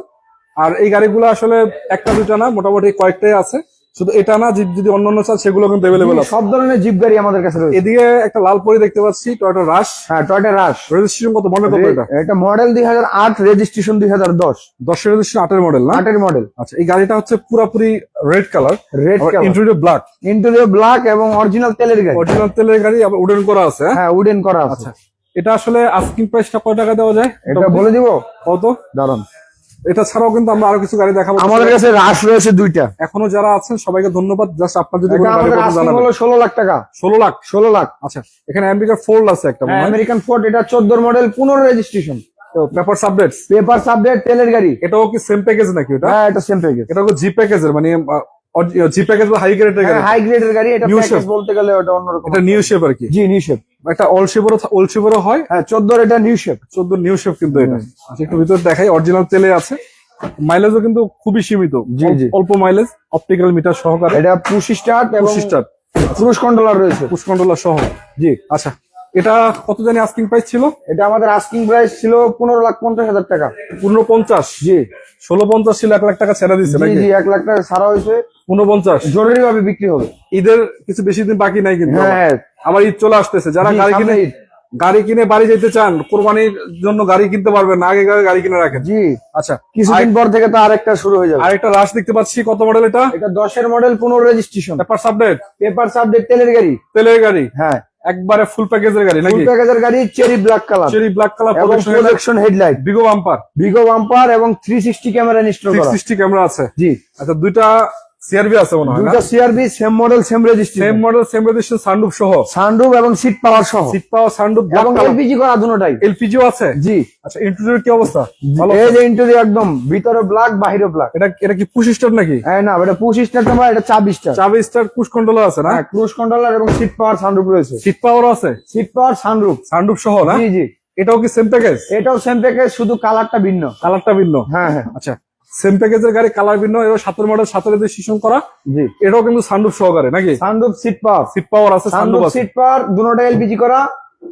আর এই গাড়িগুলো আসলে একটা দুটা না মোটামুটি কয়েকটাই আছে। শুধু এটা না যদি- যদি অন্য অন্য চান সেগুলো কিন্তু অ্যাভেলেবল আছে।
সব ধরনের জিপ গাড়ি আমাদের কাছে রয়েছে।
এদিকে একটা লাল পরি দেখতে পাচ্ছি টয়টা রাশ
হ্যাঁ টয়টা রাশ
রেজিস্ট্রেশন কত? মডেল কত এটা?
এটা মডেল দুই হাজার আট রেজিস্ট্রেশন দুই হাজার দশ।
দশের রেজিস্ট্রেশন আটের মডেল না?
আটের মডেল
আচ্ছা এই গাড়িটা হচ্ছে পুরোপুরি red colour
red
interior black
interior black এবং অরিজিনাল তেলের গাড়ি।
অরিজিনাল তেলের গাড়ি উডেন করা আছে হ্যাঁ?
হ্যাঁ উডেন করা আছে।
আচ্ছা। এটা আসলে আস্কিং প্রাইসটা কত টাকা দেওয়া যায়?
এটা বলে দিব?
কত?
দাঁড়ান।
এটা ছাড়াও কিন্তু আমরা আরও কিছু গাড়ি দেখাবো।
আমাদের কাছে রাশ রয়েছে দুইটা।
এখনও যারা আছেন সবাইকে ধন্যবাদ। জাস্ট আপনার যদি
এটা হলো ষোলো লাখ টাকা।
ষোলো লাখ?
ষোলো লাখ।
আচ্ছা এখানে আমেরিকার ফোল্ড আছে একটা মনে হয়
আমেরিকান ফোর্ড এটা চোদ্দ মডেল পনেরো রেজিস্ট্রেশন তো
পেপার সাবডেট
পেপার সাবডেট তেলের গাড়ি।
এটাও কি সেম প্যাকেজ নাকি ওটা?
হ্যাঁ এটা সেম প্যাকেজ
এটা জি প্যাকেজের মানে জি প্যাকেজ বা হাই গ্রেডের গাড়ি?
হাই গ্রেডের গাড়ি এটা প্যাকেজ বলতে গেলে ওটা অন্যরকম
এটা নিউ শেপ আর কি?
জি নিউ শেপ
একটা অল শেপেরও অল শেপেরও হয়।
হ্যাঁ চোদ্দোর এটা নিউ শেপ
চোদ্দ নিউ শেপ কিন্তু এটা। আচ্ছা একটু ভিতরে দেখাই অরিজিনাল তেলে আছে। মাইলেজও কিন্তু খুবই সীমিত।
জি, জি।
অল্প মাইলেজ অপটিক্যাল মিটার সহকারে।
এটা পুশ স্টার্ট এবং
সিস্টার
ক্রুজ কন্ট্রোলার রয়েছে।
পুশ কন্ট্রোলার সহ।
জি।
আচ্ছা এটা কত জানি আস্কিং প্রাইস ছিল?
এটা আমাদের আস্কিং প্রাইস ছিল পনেরো লাখ পঞ্চাশ হাজার টাকা।
পনেরো পঞ্চাশ?
জি।
ষোলো পঞ্চাশ ছিল এক লাখ টাকা ছেড়ে দিচ্ছে
জি এক লাখ টাকা ছাড়া হয়েছে।
পনেরো পঞ্চাশ।
জরুরি ভাবে বিক্রি হবে।
ঈদের কিছু বেশি দিন বাকি নাই কিন্তু
হ্যাঁ
আবার ঈদ চলে আসতেছে। যারা গাড়ি কিনে গাড়ি কিনে বাড়ি যেতে চান কোরবানির জন্য গাড়ি কিনতে পারবেন না আগে আগে গাড়ি কিনে রাখেন।
জি।
আচ্ছা
কিছুদিন পর থেকে তো আরেকটা শুরু হয়ে যাবে।
আরেকটা রাশ দেখতে পাচ্ছি কত মডেল এটা?
এটা দশের মডেল পনেরো রেজিস্ট্রেশন
পেপার সাবডেট
পেপার সাবজেক্ট তেলের গাড়ি।
তেলের গাড়ি?
হ্যাঁ।
একবারে ফুল প্যাকেজের গাড়ি নাকি?
ফুল প্যাকেজের গাড়ি cherry black colour
cherry black colour
এবং projection headlight
Vigo bumper
Vigo bumper এবং থ্রি সিক্সটি ক্যামেরা ইনস্টল করা।
সিক্সটি ক্যামেরা আছে।
জি।
আচ্ছা দুইটা সিআরবি আছে মনে হয় না?
দুইটা CRV same model same
same model same registration sunroof সহ?
সানরুফ এবং সিট পাওয়ার সহ।
সিট পাওয়ার সানরুফ
এবং এলপিজি করা দুটোটাই
এলপিজিও আছে?
জি।
আচ্ছা ইন্টেরিয়র কি অবস্থা? ভালো
এই যে ইন্টেরিয়র একদম ভিতরে ব্ল্যাক বাহিরে ব্ল্যাক
এটা এটা কি পুশ স্টার নাকি?
হ্যাঁ না এটা পুশ স্টার এটা চাবি স্টার
চাবি স্টার পুশ কন্ট্রোলার আছে না?
হ্যাঁ ক্রুজ কন্ট্রোলার এবং সিট পাওয়ার সানরুফ রয়েছে।
সিট পাওয়ার আছে?
সিট পাওয়ার সানরুফ
সানরুফ সহ না?
জি জি।
এটাও কি সেম প্যাকেজ
এটাও সেম প্যাকেজ শুধু কালারটা ভিন্ন।
কালারটা ভিন্ন?
হ্যাঁ হ্যাঁ।
আচ্ছা সেম প্যাকেজের গাড়ি কালার ভিন্ন এবার সাতের মডেল সাতের রেজিস্ট্রেশন করা।
জি।
এটাও কিন্তু সানরুফ সহকারে নাকি?
Sunroof seat power
seat power আছে সানরুফ
সিট পাওয়ার দুটোটা এলপিজি করা।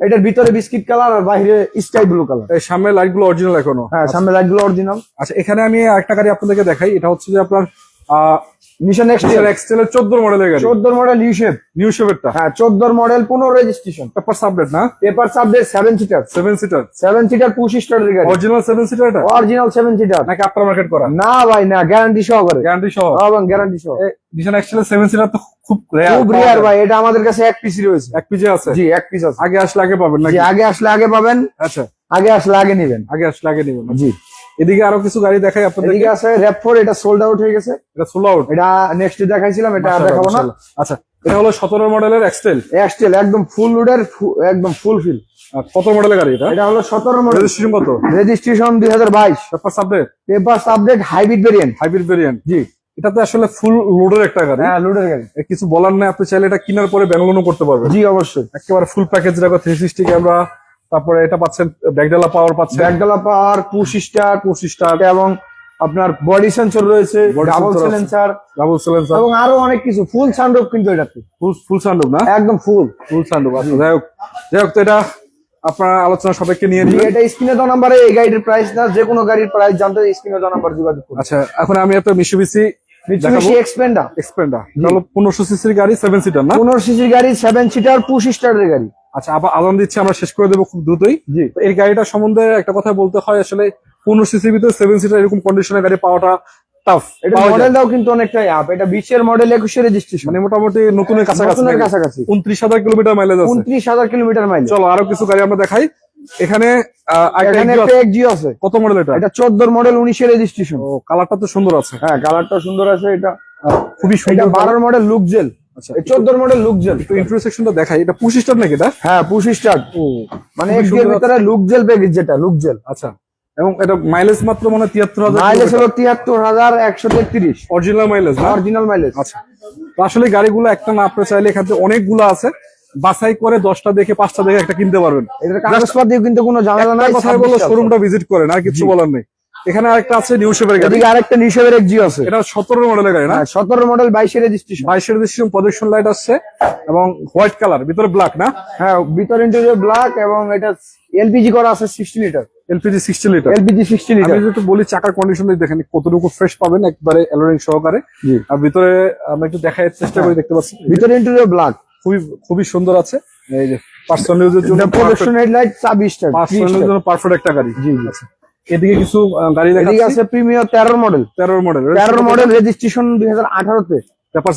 এটার ভিতরে বিস্কিট কালার আর বাইরে স্কাই ব্লু কালার
এই সামনে লাইটগুলো অরিজিনাল এখনও।
হ্যাঁ সামনে লাইটগুলো অরিজিনাল
আচ্ছা এখানে আমি একটা গাড়ি আপনাদেরকে দেখাই। এটা হচ্ছে যে আপনার
মিশন এক্সটেল
মডেলের গাড়ি।
মডেল
নিউ
হ্যাঁ চোদ্দ মডেল পনেরো রেজিস্ট্রেশন
পেপার সাবলেট না?
Paper seven seater
seater
seater push স্টারের গাড়ি।
অরিজিনাল সেভেন সিটার এটা?
অরিজিনাল সিটার
নাকি আফটার মার্কেট করা?
না ভাই না গ্যারান্টি সহকারে।
গ্যারান্টি সহ।
এবং গ্যারান্টি সহ।
মিশন এক্সটেল সেভেন সিটার তো খুব রেয়ার
খুব রিয়ার ভাই এটা আমাদের কাছে এক রয়েছে।
এক আছে?
জি এক পিস আছে।
আগে আসলে আগে পাবেন নাকি?
আগে আসলে আগে পাবেন।
আচ্ছা।
আগে আসলে আগে নেবেন।
আগে আসলে আগে নেবেন।
জি।
এদিকে আরও কিছু গাড়ি দেখাই আপনাদের
এদিকে আছে র্যাপ ফোর এটা সোল্ড আউট হয়ে গেছে।
এটা সোলো আউট
এটা নেক্সট দেখাইছিলাম এটা আর দেখাবো না।
আচ্ছা এটা হলো সতেরো মডেলের এক্সটেল
এক্সটেল একদম ফুল লোডের একদম ফুল ফিল
কত মডেলের গাড়ি এটা?
এটা হলো সতেরো মডেল।
রেজিস্ট্রেশন কত?
রেজিস্ট্রেশন দুই হাজার বাইশ।
Paper sublet
paper update hybrid variant
hybrid variant
জি।
এটা তো আসলে ফুল লোডের একটা গাড়ি?
হ্যাঁ লোডের গাড়ি।
কিছু বলার নাই আপনি চাইলে এটা কেনার পরে ব্যাঙ্গলোনও করতে পারবেন।
জি অবশ্যই।
একেবারে ফুল প্যাকেজ রাখো থ্রি সিক্সটি ক্যামেরা তারপরে এটা পাচ্ছেন ব্যাকডালা পাওয়ার পাচ্ছেন।
ব্যাকডালা পাওয়ার পুশ স্টার
স্টার
এবং আপনার বডি সেন্সর রয়েছে ডাবল সিলেন্সার
ডাবল সিলেন্সার
এবং আরও অনেক কিছু ফুল সানরুফ কিন্তু এটাতে
ফুল ফুল সান্ডুপ না?
একদম ফুল
ফুল সান্ডুপ আচ্ছা যাই হোক। যাই হোক তো এটা আপনার আলোচনা সবাইকে নিয়ে নিয়ে
এটা স্ক্রিনে দেওয়া নাম্বারে এই গাড়ির প্রাইস না যে কোনো গাড়ির প্রাইস জানতে স্ক্রিনে দেওয়া নাম্বার যোগাযোগ করুন।
আচ্ছা এখন আমি একটা মিশুবিসি
মিৎসুবিশি এক্সপেন্ডা
এক্সপেন্ডার হলো পনেরোশো সিসির গাড়ি সেভেন সিটার না?
পনেরো সিসির গাড়ি সেভেন সিটার পুশ স্টারের গাড়ি।
আচ্ছা আবার আদান দিচ্ছে আমরা শেষ করে দেবো খুব দ্রুতই।
জি।
এই গাড়িটা সম্বন্ধে একটা কথা বলতে হয় আসলে পনেরো সিসির ভিতরে সেভেন সিটার এরকম কন্ডিশনের গাড়ি পাওয়াটা টাফ
এটা মডেলটাও কিন্তু অনেকটাই আপ এটা বিশের মডেল একুশে রেজিস্ট্রেশন
মানে মোটামুটি নতুনের কাছাকাছি
নতুনের কাছাকাছি।
উনত্রিশ হাজার কিলোমিটার মাইলেজ আছে।
উনত্রিশ হাজার কিলোমিটার মাইল
চলো আরও কিছু গাড়ি আমরা দেখাই। এখানে আছে। কত মডেল এটা?
এটা মডেল উনিশে রেজিস্ট্রেশন
ও কালারটা তো সুন্দর আছে।
হ্যাঁ কালারটা সুন্দর আছে এটা
খুবই সুন্দর
বারোর মডেল লুক জেল
আচ্ছা
মডেল লুক জেল
একটু ইন্টারসেকশনটা দেখাই। এটা নাকি এটা?
হ্যাঁ পুশ স্টার্ট
ও
মানে
সুন্দর
ভিতরে লুক জেল প্যাকেজ যেটা লুক জেল
আচ্ছা এবং এটা মাইলেজ মাত্র মানে তিয়াত্তর হাজার
মাইলেজ হলো তিয়াত্তর হাজার একশো তেত্রিশ।
অরিজিনাল মাইলেজ
অরিজিনাল মাইলেজ
আচ্ছা। আসলে গাড়িগুলো একটা না আপনি চাইলে এখান অনেকগুলো আছে। বাছাই করে দশটা দেখে পাঁচটা দেখে একটা কিনতে পারবেন।
কাগজপাতিও কিন্তু কোনো ঝামেলা নাই
একটা কথাই বলো শোরুমটা ভিজিট করেন আর কিছু বলার নেই। এখানে আরেকটা আছে নিউ শেপের গাড়ি।
আরেকটা নিশোভের এক জিও আছে।
এটা সতেরো মডেলের গাড়ি না?
হ্যাঁ সতেরো মডেল বাইশে রেজিস্ট্রেশন
বাইশের দেশে প্রজেকশন লাইট আসছে এবং হোয়াইট কালার ভিতরে ব্ল্যাক না?
হ্যাঁ ভিতর ইন্টেরিয়র ব্ল্যাক এবং এটা এলপিজি করা আছে sixty litre
LPG sixty litre
LPG sixty
আমি
লিটার
বলি চাকার কন্ডিশন দেখেন কতটুকু ফ্রেশ পাবেন একবারে এলোরিং সহকারে। আর ভিতরে আমরা একটু দেখার চেষ্টা করি দেখতে পাচ্ছি
ভিতরে ইন্টেরিয়র ব্ল্যাক
খুবই খুবই সুন্দর আছে। এই যে পার্সোনাল ইউজের জন্য
প্রোডাকশন হেডলাইট চাবি স্টার
পার্সোনাল ইউজের জন্য পারফেক্ট একটা গাড়ি।
জি জি।
আচ্ছা। এদিকে কিছু গাড়ি
এদিকে আছে প্রিমিয়ার তেরো মডেল।
তেরো মডেল।
তেরো মডেল রেজিস্ট্রেশন দুই হাজার আঠারোতে।
পেপার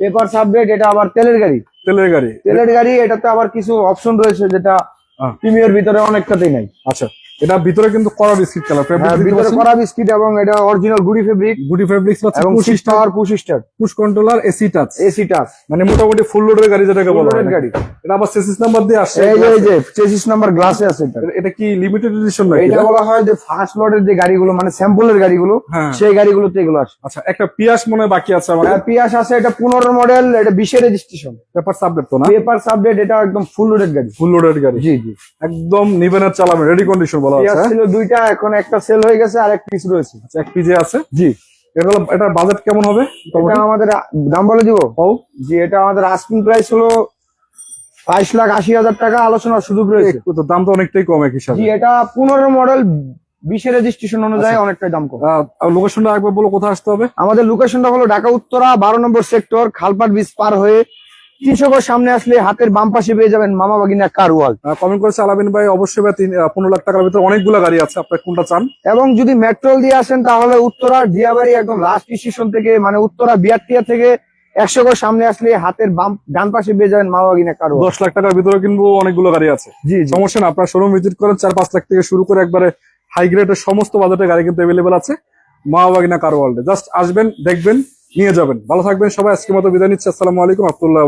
পেপার এটা আবার তেলের গাড়ি।
তেলের গাড়ি।
তেলের গাড়ি এটাতে আবার কিছু অপশন রয়েছে যেটা। প্রিমিয়ার ভিতরে অনেকটাতেই নাই।
আচ্ছা। এটা ভিতরে কিন্তু কড়া বিস্কিট কালার
হ্যাঁ, ভিতরে করা বিস্কিট এবং এটা অরিজিনাল গুডি ফেব্রিক
গুডি ফেব্রিক্স
এবং
push
power push start
push controller AC touch
AC touch
মানে মোটামুটি ফুল লোডের গাড়ি যেটাকে বলা হয়
গাড়ি।
এটা আবার সেসিস নাম্বার দিয়ে আসছে
এই যে এই যে চেসিস নাম্বার গ্লাসে আছে এটা।
এটা কি লিমিটেড এডিশন নাকি?
এটা? বলা হয় যে ফার্স্ট লটের যে গাড়িগুলো মানে স্যাম্পলের গাড়িগুলো
হ্যাঁ।
সেই গাড়িগুলোতে এগুলো আসে।
আচ্ছা একটা পিয়াস মনে হয় বাকি আছে আমাদের।
পিয়াস আছে এটা পনেরো মডেল এটা বিশে রেজিস্ট্রেশন
পেপার সাবলেট তো না?
পেপার সাবজেক্ট এটা একদম ফুল লোডের গাড়ি।
ফুল লোডের গাড়ি।
জি জি।
একদম নিবেন আর চালাবেন রেডি কন্ডিশন বলা আছে
ছিল দুইটা এখন একটা সেল হয়ে গেছে আর এক পিস রয়েছে।
আচ্ছা এক পিজে আছে।
জি।
এটা হলো বাজেট কেমন হবে?
এটা আমাদের দাম বলে দিব?
ও
জি এটা আমাদের আস্কিং প্রাইস হলো বাইশ লাখ আশি হাজার টাকা আলোচনার সুযোগ রয়েছে।
তো দাম তো অনেকটাই কম এক হিসাবে
জি এটা পনেরো মডেল বিশে রেজিস্ট্রেশন অনুযায়ী অনেকটাই দাম কম।
লোকেশনটা একবার বলো কোথায় আসতে হবে?
আমাদের লোকেশনটা হলো ঢাকা উত্তরা বারো নম্বর সেক্টর খালপাট ব্রিজ পার হয়ে তিনশো গজ সামনে আসলে হাতের বাম পাশে পেয়ে যাবেন মামা বাগিনা কার ওয়ার্ল্ড
কমেন্ট করেছে আলাবিন ভাই অবশ্যই ভাই পনেরো লাখ টাকার ভিতরে অনেকগুলো গাড়ি আছে আপনার কোনটা চান?
এবং যদি মেট্রোল দিয়ে আসেন তাহলে উত্তরা দিয়াবাড়ি একদম লাস্ট স্টেশন থেকে মানে উত্তরা বিয়ারটিয়া থেকে একশো গজ সামনে আসলে হাতের বাম ডান পাশে পেয়ে যাবেন মামা বাগিনা কার
দশ লাখ টাকার ভিতরে কিনবো অনেকগুলো গাড়ি আছে।
জি
সমস্যা না আপনার শোরুম ভিজিট করেন চার পাঁচ লাখ থেকে শুরু করে একবারে হাই গ্রেডের সমস্ত বাজেটের গাড়ি কিন্তু অ্যাভেলেবেল আছে মা বাগিনা কার ওয়ার্ল্ডে জাস্ট আসবেন দেখবেন নিয়ে যাবেন। ভালো থাকবেন সবাই আজকের মতো বিদায় নিচ্ছি। আসসালামু আলাইকুম আবতুল্লাহ